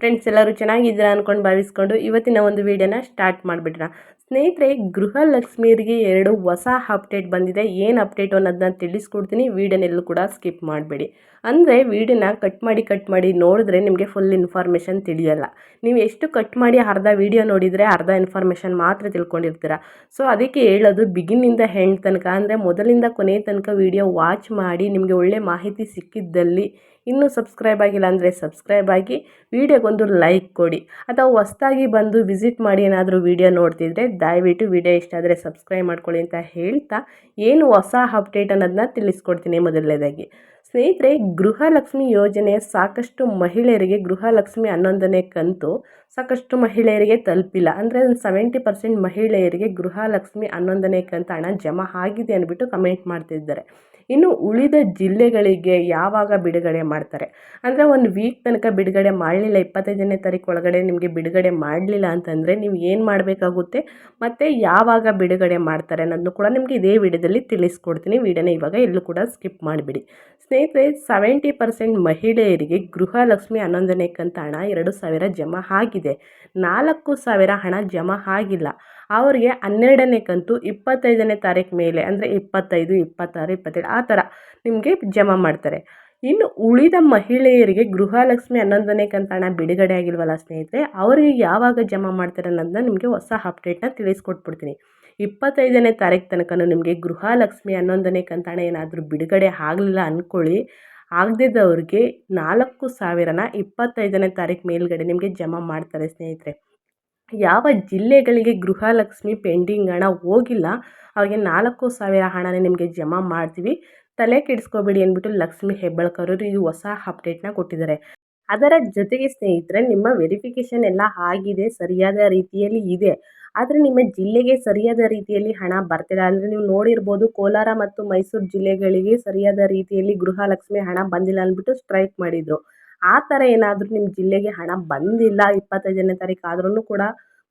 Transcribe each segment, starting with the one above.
friends ಎಲ್ಲರೂ ಚೆನ್ನಾಗಿದ್ದೀರಾ ಅಂದ್ಕೊಂಡು ಭಾವಿಸ್ಕೊಂಡು ಇವತ್ತಿನ ಒಂದು ವೀಡಿಯೋನ ಸ್ಟಾರ್ಟ್ ಮಾಡಿಬಿಡ್ರ ಸ್ನೇಹಿತರೆ, ಗೃಹಲಕ್ಷ್ಮಿಯರಿಗೆ ಎರಡು ಹೊಸ ಅಪ್ಡೇಟ್ ಬಂದಿದೆ. ಏನು ಅಪ್ಡೇಟ್ ಅನ್ನೋದನ್ನ ತಿಳಿಸ್ಕೊಡ್ತೀನಿ. ವೀಡಿಯೋನೆಲ್ಲೂ ಕೂಡ ಸ್ಕಿಪ್ ಮಾಡಬೇಡಿ. ಅಂದರೆ ವೀಡಿಯೋನ ಕಟ್ ಮಾಡಿ ಕಟ್ ಮಾಡಿ ನೋಡಿದ್ರೆ ನಿಮಗೆ ಫುಲ್ ಇನ್ಫಾರ್ಮೇಷನ್ ತಿಳಿಯಲ್ಲ. ನೀವು ಎಷ್ಟು ಕಟ್ ಮಾಡಿ ಅರ್ಧ ವೀಡಿಯೋ ನೋಡಿದರೆ ಅರ್ಧ ಇನ್ಫಾರ್ಮೇಷನ್ ಮಾತ್ರ ತಿಳ್ಕೊಂಡಿರ್ತೀರ. ಸೊ ಅದಕ್ಕೆ ಹೇಳೋದು ಬಿಗಿನಿಂದ ಹೆಂಡ್ ತನಕ, ಅಂದರೆ ಮೊದಲಿಂದ ಕೊನೆ ತನಕ ವೀಡಿಯೋ ವಾಚ್ ಮಾಡಿ, ನಿಮಗೆ ಒಳ್ಳೆ ಮಾಹಿತಿ ಸಿಕ್ಕಿದ್ದಲ್ಲಿ ಇನ್ನೂ ಸಬ್ಸ್ಕ್ರೈಬ್ ಆಗಿಲ್ಲ ಅಂದರೆ ಸಬ್ಸ್ಕ್ರೈಬ್ ಆಗಿ ವೀಡಿಯೋಗೊಂದು ಲೈಕ್ ಕೊಡಿ. ಅಥವಾ ಹೊಸ್ದಾಗಿ ಬಂದು ವಿಸಿಟ್ ಮಾಡಿ ಏನಾದರೂ ವೀಡಿಯೋ ನೋಡ್ತಿದ್ರೆ ದಯವಿಟ್ಟು ವೀಡಿಯೋ ಇಷ್ಟ ಆದರೆ ಸಬ್ಸ್ಕ್ರೈಬ್ ಮಾಡ್ಕೊಳ್ಳಿ ಅಂತ ಹೇಳ್ತಾ, ಏನು ಹೊಸ ಅಪ್ಡೇಟ್ ಅನ್ನೋದನ್ನ ತಿಳಿಸ್ಕೊಡ್ತೀನಿ ಮೊದಲನೇದಾಗಿ. ಸ್ನೇಹಿತರೆ, ಗೃಹಲಕ್ಷ್ಮಿ ಯೋಜನೆ ಸಾಕಷ್ಟು ಮಹಿಳೆಯರಿಗೆ, ಗೃಹಲಕ್ಷ್ಮಿ ಹನ್ನೊಂದನೇ ಕಂತು ಸಾಕಷ್ಟು ಮಹಿಳೆಯರಿಗೆ ತಲುಪಿಲ್ಲ. ಅಂದರೆ ಒಂದು ಸೆವೆಂಟಿ ಪರ್ಸೆಂಟ್ ಮಹಿಳೆಯರಿಗೆ ಗೃಹಲಕ್ಷ್ಮಿ ಹನ್ನೊಂದನೇ ಕಂತು ಹಣ ಜಮಾ ಆಗಿದೆ ಅಂದ್ಬಿಟ್ಟು ಕಮೆಂಟ್ ಮಾಡ್ತಿದ್ದಾರೆ. ಇನ್ನು ಉಳಿದ ಜಿಲ್ಲೆಗಳಿಗೆ ಯಾವಾಗ ಬಿಡುಗಡೆ ಮಾಡ್ತಾರೆ? ಅಂದರೆ ಒಂದು ವೀಕ್ ತನಕ ಬಿಡುಗಡೆ ಮಾಡಲಿಲ್ಲ, ಇಪ್ಪತ್ತೈದನೇ ತಾರೀಕು ಒಳಗಡೆ ನಿಮಗೆ ಬಿಡುಗಡೆ ಮಾಡಲಿಲ್ಲ ಅಂತಂದರೆ ನೀವು ಏನು ಮಾಡಬೇಕಾಗುತ್ತೆ? ಮತ್ತು ಯಾವಾಗ ಬಿಡುಗಡೆ ಮಾಡ್ತಾರೆ ಅನ್ನೋದನ್ನು ಕೂಡ ನಿಮಗೆ ಇದೇ ವಿಡಿಯೋದಲ್ಲಿ ತಿಳಿಸ್ಕೊಡ್ತೀನಿ. ವಿಡಿಯೋನ ಇವಾಗ ಎಲ್ಲೂ ಕೂಡ ಸ್ಕಿಪ್ ಮಾಡಿಬಿಡಿ. ಸ್ನೇಹಿತರೆ ಸೆವೆಂಟಿ ಪರ್ಸೆಂಟ್ ಮಹಿಳೆಯರಿಗೆ ಗೃಹಲಕ್ಷ್ಮಿ ಹನ್ನೊಂದನೇ ಕಂತು ಹಣ ಎರಡು ಸಾವಿರ ಜಮಾ ಆಗಿದೆ. ನಾಲ್ಕು ಸಾವಿರ ಹಣ ಜಮಾ ಆಗಿಲ್ಲ. ಅವರಿಗೆ ಹನ್ನೆರಡನೇ ಕಂತು ಇಪ್ಪತ್ತೈದನೇ ತಾರೀಕು ಮೇಲೆ, ಅಂದರೆ ಇಪ್ಪತ್ತೈದು, ಇಪ್ಪತ್ತಾರು, ಇಪ್ಪತ್ತೇಳು ಆ ಥರ ನಿಮಗೆ ಜಮಾ ಮಾಡ್ತಾರೆ. ಇನ್ನು ಉಳಿದ ಮಹಿಳೆಯರಿಗೆ ಗೃಹಲಕ್ಷ್ಮಿ ಹನ್ನೊಂದನೇ ಕಂತು ಹಣ ಬಿಡುಗಡೆ ಆಗಿಲ್ವಲ್ಲ ಸ್ನೇಹಿತರೆ, ಅವರಿಗೆ ಯಾವಾಗ ಜಮಾ ಮಾಡ್ತಾರೆ ಅನ್ನೋದನ್ನ ನಿಮಗೆ ಹೊಸ ಅಪ್ಡೇಟ್ನ ತಿಳಿಸ್ಕೊಟ್ಬಿಡ್ತೀನಿ. ಇಪ್ಪತ್ತೈದನೇ ತಾರೀಕು ತನಕ ನಿಮಗೆ ಗೃಹಲಕ್ಷ್ಮಿ ಹನ್ನೊಂದನೇ ಕಂತು ಹಣ ಏನಾದರೂ ಬಿಡುಗಡೆ ಆಗಲಿಲ್ಲ ಅಂದ್ಕೊಳ್ಳಿ ಆಗದಿದ್ದವ್ರಿಗೆ ನಾಲ್ಕು ಸಾವಿರನ ಇಪ್ಪತ್ತೈದನೇ ತಾರೀಕು ಮೇಲ್ಗಡೆ ನಿಮಗೆ ಜಮಾ ಮಾಡ್ತಾರೆ ಸ್ನೇಹಿತರೆ. ಯಾವ ಜಿಲ್ಲೆಗಳಿಗೆ ಗೃಹಲಕ್ಷ್ಮಿ ಪೆಂಡಿಂಗ್ ಹಣ ಹೋಗಿಲ್ಲ, ಅವರಿಗೆ ನಾಲ್ಕು ಸಾವಿರ ಹಣನೇ ನಿಮಗೆ ಜಮಾ ಮಾಡ್ತೀವಿ. ತಲೆ ಕೆಡಿಸ್ಕೋಬೇಡಿ ಅಂದ್ಬಿಟ್ಟು ಲಕ್ಷ್ಮಿ ಹೆಬ್ಬಾಳ್ಕರವರು ಈ ಹೊಸ ಅಪ್ಡೇಟ್ನ ಕೊಟ್ಟಿದ್ದಾರೆ. ಅದರ ಜೊತೆಗೆ ಸ್ನೇಹಿತರೆ, ನಿಮ್ಮ ವೆರಿಫಿಕೇಷನ್ ಎಲ್ಲ ಆಗಿದೆ, ಸರಿಯಾದ ರೀತಿಯಲ್ಲಿ ಇದೆ. ಆದರೆ ನಿಮ್ಮ ಜಿಲ್ಲೆಗೆ ಸರಿಯಾದ ರೀತಿಯಲ್ಲಿ ಹಣ ಬರ್ತಿಲ್ಲ. ಅಂದರೆ ನೀವು ನೋಡಿರ್ಬೋದು ಕೋಲಾರ ಮತ್ತು ಮೈಸೂರು ಜಿಲ್ಲೆಗಳಿಗೆ ಸರಿಯಾದ ರೀತಿಯಲ್ಲಿ ಗೃಹಲಕ್ಷ್ಮಿ ಹಣ ಬಂದಿಲ್ಲ ಅಂದ್ಬಿಟ್ಟು ಸ್ಟ್ರೈಕ್ ಮಾಡಿದರು. ಆ ಥರ ಏನಾದರೂ ನಿಮ್ಮ ಜಿಲ್ಲೆಗೆ ಹಣ ಬಂದಿಲ್ಲ ಇಪ್ಪತ್ತೈದನೇ ತಾರೀಕು ಆದ್ರೂ ಕೂಡ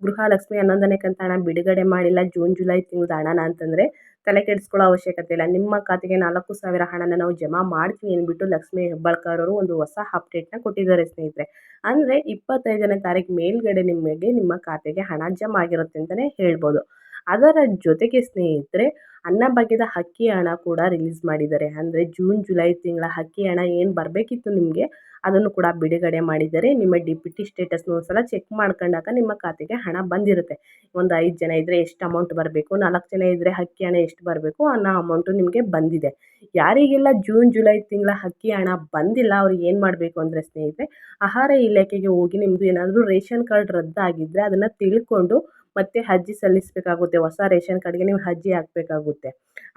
ಗೃಹಲಕ್ಷ್ಮಿ ಹನ್ನೊಂದನೇ ಕಂತು ಹಣ ಬಿಡುಗಡೆ ಮಾಡಿಲ್ಲ. ಜೂನ್, ಜುಲೈ ತಿಂಗಳ ಹಣನ ಅಂತಂದರೆ ತಲೆ ಕೆಡಿಸ್ಕೊಳ್ಳೋ ಅವಶ್ಯಕತೆ ಇಲ್ಲ. ನಿಮ್ಮ ಖಾತೆಗೆ ನಾಲ್ಕು ಸಾವಿರ ಹಣನ ನಾವು ಜಮಾ ಮಾಡ್ತೀವಿ ಅಂದ್ಬಿಟ್ಟು ಲಕ್ಷ್ಮಿ ಹೆಬ್ಬಾಳ್ಕರ್ ಅವರು ಒಂದು ಹೊಸ ಅಪ್ಡೇಟ್ನ ಕೊಟ್ಟಿದ್ದಾರೆ ಸ್ನೇಹಿತರೆ. ಅಂದರೆ ಇಪ್ಪತ್ತೈದನೇ ತಾರೀಕು ಮೇಲ್ಗಡೆ ನಿಮಗೆ ನಿಮ್ಮ ಖಾತೆಗೆ ಹಣ ಜಮಾ ಆಗಿರುತ್ತೆ ಅಂತಲೇ ಹೇಳ್ಬೋದು. ಅದರ ಜೊತೆಗೆ ಸ್ನೇಹಿತರೆ ಅನ್ನಭಾಗ್ಯದ ಹಕ್ಕಿ ಹಣ ಕೂಡ ರಿಲೀಸ್ ಮಾಡಿದ್ದಾರೆ. ಅಂದರೆ ಜೂನ್ ಜುಲೈ ತಿಂಗಳ ಹಕ್ಕಿ ಹಣ ಏನು ಬರಬೇಕಿತ್ತು ನಿಮಗೆ, ಅದನ್ನು ಕೂಡ ಬಿಡುಗಡೆ ಮಾಡಿದ್ದಾರೆ. ನಿಮ್ಮ ಡಿ ಪಿ ಟಿ ಸ್ಟೇಟಸ್ನ ಒಂದು ಸಲ ಚೆಕ್ ಮಾಡ್ಕೊಂಡಾಗ ನಿಮ್ಮ ಖಾತೆಗೆ ಹಣ ಬಂದಿರುತ್ತೆ. ಒಂದು ಐದು ಜನ ಇದ್ದರೆ ಎಷ್ಟು ಅಮೌಂಟ್ ಬರಬೇಕು, ನಾಲ್ಕು ಜನ ಇದ್ದರೆ ಹಕ್ಕಿ ಹಣ ಎಷ್ಟು ಬರಬೇಕು ಅನ್ನೋ ಅಮೌಂಟು ನಿಮಗೆ ಬಂದಿದೆ. ಯಾರಿಗೆಲ್ಲ ಜೂನ್ ಜುಲೈ ತಿಂಗಳ ಹಕ್ಕಿ ಹಣ ಬಂದಿಲ್ಲ ಅವ್ರಿಗೆ ಏನು ಮಾಡಬೇಕು ಅಂದರೆ ಸ್ನೇಹಿತರೆ, ಆಹಾರ ಇಲಾಖೆಗೆ ಹೋಗಿ ನಿಮ್ಮದು ಏನಾದರೂ ರೇಷನ್ ಕಾರ್ಡ್ ರದ್ದಾಗಿದ್ದರೆ ಅದನ್ನು ತಿಳ್ಕೊಂಡು ಮತ್ತೆ ಅರ್ಜಿ ಸಲ್ಲಿಸಬೇಕಾಗುತ್ತೆ, ಹೊಸ ರೇಷನ್ ಕಾರ್ಡ್ಗೆ ನೀವು ಅರ್ಜಿ ಹಾಕಬೇಕಾಗುತ್ತೆ.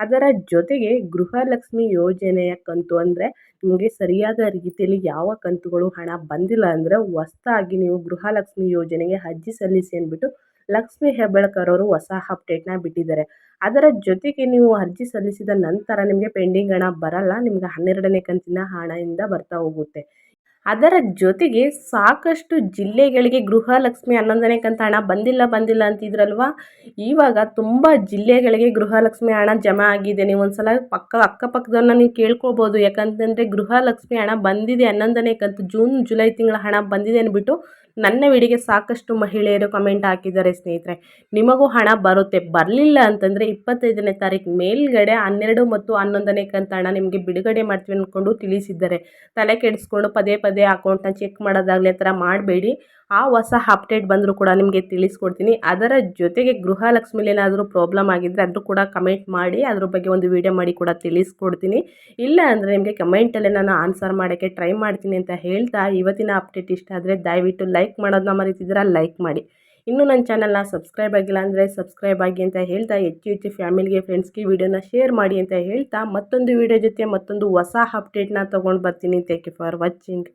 ಅದರ ಜೊತೆಗೆ ಗೃಹಲಕ್ಷ್ಮಿ ಯೋಜನೆಯ ಕಂತು ಅಂದರೆ ನಿಮಗೆ ಸರಿಯಾದ ರೀತಿಯಲ್ಲಿ ಯಾವ ಕಂತುಗಳು ಹಣ ಬಂದಿಲ್ಲ ಅಂದರೆ ಹೊಸದಾಗಿ ನೀವು ಗೃಹಲಕ್ಷ್ಮಿ ಯೋಜನೆಗೆ ಅರ್ಜಿ ಸಲ್ಲಿಸಿ ಅಂದ್ಬಿಟ್ಟು ಲಕ್ಷ್ಮಿ ಹೆಬ್ಬಾಳ್ಕರ್ ಅವರು ಹೊಸ ಅಪ್ಡೇಟ್ನ ಬಿಟ್ಟಿದ್ದಾರೆ. ಅದರ ಜೊತೆಗೆ ನೀವು ಅರ್ಜಿ ಸಲ್ಲಿಸಿದ ನಂತರ ನಿಮಗೆ ಪೆಂಡಿಂಗ್ ಹಣ ಬರಲ್ಲ, ನಿಮ್ಗೆ ಹನ್ನೆರಡನೇ ಕಂತಿನ ಹಣದಿಂದ ಬರ್ತಾ ಹೋಗುತ್ತೆ. ಅದರ ಜೊತೆಗೆ ಸಾಕಷ್ಟು ಜಿಲ್ಲೆಗಳಿಗೆ ಗೃಹಲಕ್ಷ್ಮಿ ಹನ್ನೊಂದನೇ ಕಂತು ಹಣ ಬಂದಿಲ್ಲ ಬಂದಿಲ್ಲ ಅಂತಿದ್ರಲ್ವಾ? ಇವಾಗ ತುಂಬ ಜಿಲ್ಲೆಗಳಿಗೆ ಗೃಹಲಕ್ಷ್ಮಿ ಹಣ ಜಮಾ ಆಗಿದೆ. ನೀವು ಒಂದು ಸಲ ಪಕ್ಕ, ಅಕ್ಕಪಕ್ಕದವ್ರನ್ನ ನೀವು ಕೇಳ್ಕೊಬೋದು. ಯಾಕಂತಂದರೆ ಗೃಹಲಕ್ಷ್ಮಿ ಹಣ ಬಂದಿದೆ ಹನ್ನೊಂದನೇ ಕಂತು ಜೂನ್, ಜುಲೈ ತಿಂಗಳ ಹಣ ಬಂದಿದೆ ಅಂದ್ಬಿಟ್ಟು ನನ್ನ ವಿಡಿಗೆ ಸಾಕಷ್ಟು ಮಹಿಳೆಯರು ಕಮೆಂಟ್ ಹಾಕಿದ್ದಾರೆ ಸ್ನೇಹಿತರೆ. ನಿಮಗೂ ಹಣ ಬರುತ್ತೆ. ಬರಲಿಲ್ಲ ಅಂತಂದರೆ ಇಪ್ಪತ್ತೈದನೇ ತಾರೀಕು ಮೇಲ್ಗಡೆ ಹನ್ನೆರಡು ಮತ್ತು ಹನ್ನೊಂದನೇ ಕಂತ ಹಣ ನಿಮಗೆ ಬಿಡುಗಡೆ ಮಾಡ್ತೀವಿ ಅಂದ್ಕೊಂಡು ತಿಳಿಸಿದ್ದಾರೆ. ತಲೆ ಕೆಡಿಸ್ಕೊಂಡು ಪದೇ ಪದೇ ಅಕೌಂಟ್ನ ಚೆಕ್ ಮಾಡೋದಾಗಲಿ ಆ ಥರ ಮಾಡಬೇಡಿ. ಆ ಹೊಸ ಅಪ್ಡೇಟ್ ಬಂದರೂ ಕೂಡ ನಿಮಗೆ ತಿಳಿಸ್ಕೊಡ್ತೀನಿ. ಅದರ ಜೊತೆಗೆ ಗೃಹಲಕ್ಷ್ಮಿಲಿ ಏನಾದರೂ ಪ್ರಾಬ್ಲಮ್ ಆಗಿದ್ದರೆ ಅದರೂ ಕೂಡ ಕಮೆಂಟ್ ಮಾಡಿ, ಅದ್ರ ಬಗ್ಗೆ ಒಂದು ವೀಡಿಯೋ ಮಾಡಿ ಕೂಡ ತಿಳಿಸ್ಕೊಡ್ತೀನಿ. ಇಲ್ಲ ಅಂದರೆ ನಿಮಗೆ ಕಮೆಂಟಲ್ಲೇ ನಾನು ಆನ್ಸರ್ ಮಾಡೋಕ್ಕೆ ಟ್ರೈ ಮಾಡ್ತೀನಿ ಅಂತ ಹೇಳ್ತಾ ಇವತ್ತಿನ ಅಪ್ಡೇಟ್ ಇಷ್ಟ ಆದರೆ ದಯವಿಟ್ಟು ಲೈಕ್ ಮಾಡೋದನ್ನ ಮರಿತಿದ್ದೀರಾ? ಲೈಕ್ ಮಾಡಿ. ಇನ್ನೂ ನನ್ನ ಚಾನಲ್ನ ಸಬ್ಸ್ಕ್ರೈಬ್ ಆಗಿಲ್ಲ ಅಂದರೆ ಸಬ್ಸ್ಕ್ರೈಬ್ ಆಗಿ ಅಂತ ಹೇಳ್ತಾ, ಹೆಚ್ಚು ಹೆಚ್ಚು ಫ್ಯಾಮಿಲಿಗೆ ಫ್ರೆಂಡ್ಸ್ಗೆ ವೀಡಿಯೋನ ಶೇರ್ ಮಾಡಿ ಅಂತ ಹೇಳ್ತಾ, ಮತ್ತೊಂದು ವಿಡಿಯೋ ಜೊತೆ ಮತ್ತೊಂದು ಹೊಸ ಅಪ್ಡೇಟ್ನ ತೊಗೊಂಡು ಬರ್ತೀನಿ. Thank you for watching